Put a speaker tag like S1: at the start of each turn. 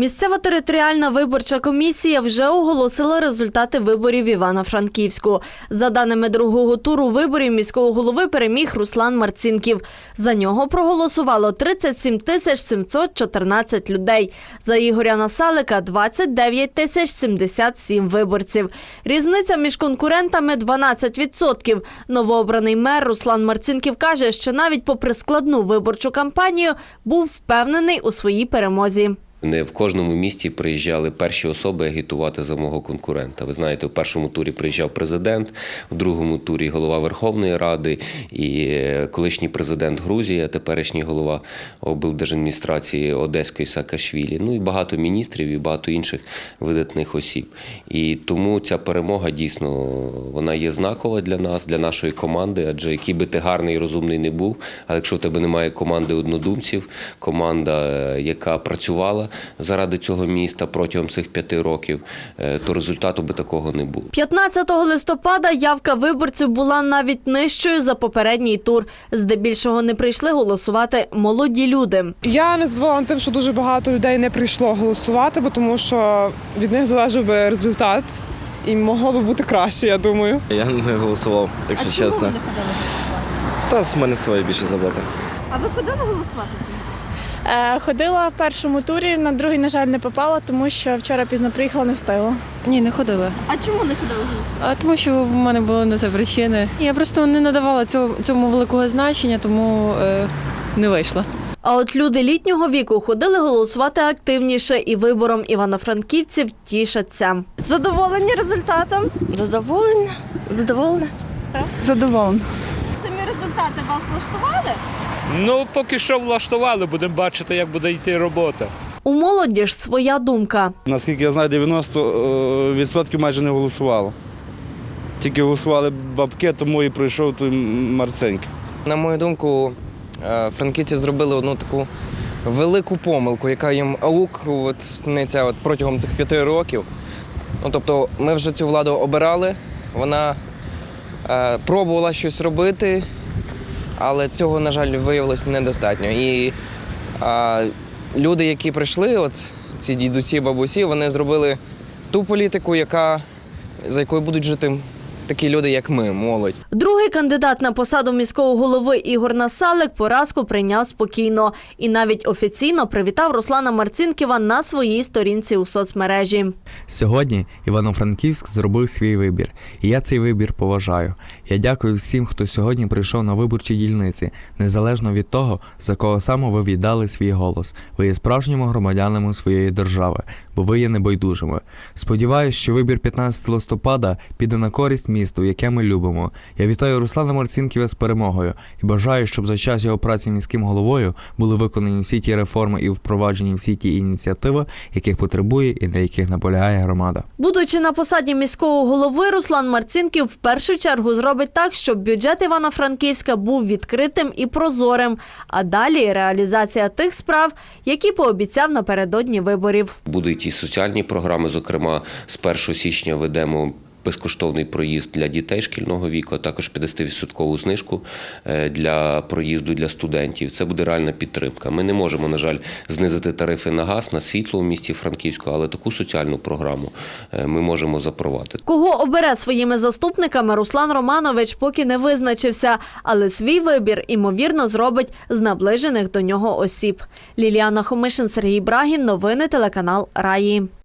S1: Місцева територіальна виборча комісія вже оголосила результати виборів Івано-Франківську. За даними другого туру виборів міського голови переміг Руслан Марцінків. За нього проголосувало 37 тисяч 714 людей. За Ігоря Насалика – 29 тисяч 77 виборців. Різниця між конкурентами – 12%. Новообраний мер Руслан Марцінків каже, що навіть попри складну виборчу кампанію був впевнений у своїй перемозі.
S2: Не в кожному місті приїжджали перші особи агітувати за мого конкурента. Ви знаєте, в першому турі приїжджав президент, в другому турі голова Верховної Ради і е, колишній президент Грузії, а теперішній голова облдержадміністрації Одеської Саакашвілі. Ну і багато міністрів і багато інших видатних осіб. І тому ця перемога дійсно вона є знакова для нас, для нашої команди. Адже який би ти гарний і розумний не був, але якщо в тебе немає команди однодумців, команда, е, яка працювала заради цього міста протягом цих п'яти років, е, то результату би такого не було.
S1: 15 листопада явка виборців була навіть нижчою за попередній тур. Здебільшого не прийшли голосувати молоді люди.
S3: Я не задоволена тим, що дуже багато людей не прийшло голосувати, бо тому що від них залежав би результат і могло би бути краще, я думаю.
S4: Я не голосував, якщо чесно. Та з мене своє більше заботи.
S1: А ви ходили голосувати?
S5: Е, Ходила в першому турі, на другий, на жаль, не попала, тому що вчора пізно приїхала, не встигла.
S6: Ні, не ходила.
S1: А чому не ходили?
S6: А тому що в мене були на це причини. Я просто не надавала цього, цьому великого значення, тому е, не вийшла.
S1: А от люди літнього віку ходили голосувати активніше і вибором івано-франківців тішаться. Задоволені результатом?
S7: Задоволена? Задоволена? Задоволена.
S1: Самі результати вас влаштували?
S8: Ну, поки що влаштували, будемо бачити, як буде йти робота.
S1: У молоді ж своя думка.
S9: Наскільки я знаю, 90% майже не голосувало. Тільки голосували бабки, тому і пройшов той Марценький.
S10: На мою думку, е, франківці зробили одну таку велику помилку, яка їм от, протягом цих п'яти років. Ну, тобто, ми вже цю владу обирали, вона е, пробувала щось робити, але цього, на жаль, виявилось недостатньо. І а, люди, які прийшли, от ці дідусі, бабусі, вони зробили ту політику, яка, за якою будуть жити такі люди, як ми, молодь.
S1: Другий кандидат на посаду міського голови Ігор Насалик поразку прийняв спокійно і навіть офіційно привітав Руслана Марцінківа на своїй сторінці у соцмережі.
S11: Сьогодні Івано-Франківськ зробив свій вибір, і я цей вибір поважаю. Я дякую всім, хто сьогодні прийшов на виборчі дільниці, незалежно від того, за кого саме ви віддали свій голос. Ви є справжніми громадянами своєї держави, бо ви є небайдужими. Сподіваюсь, що вибір 15 листопада піде на користь місту, яке ми любимо. Я вітаю Руслана Марцінківа з перемогою і бажаю, щоб за час його праці міським головою були виконані всі ті реформи і впроваджені всі ті ініціативи, яких потребує і на яких наполягає громада.
S1: Будучи на посаді міського голови, Руслан Марцінків в першу чергу зробить так, щоб бюджет Івано-Франківська був відкритим і прозорим, а далі реалізація тих справ, які пообіцяв напередодні виборів.
S2: Будуть і соціальні програми. Зокрема, з 1 січня ведемо. Безкоштовний проїзд для дітей шкільного віку, а також 50% знижку е, для проїзду для студентів. Це буде реальна підтримка. Ми не можемо, на жаль, знизити тарифи на газ, на світло у місті Франківську, але таку соціальну програму е, ми можемо запровадити.
S1: Кого обере своїми заступниками, Руслан Романович поки не визначився, але свій вибір, імовірно, зробить з наближених до нього осіб. Ліліана Хомишин, Сергій Брагін. Новини телеканал Раї.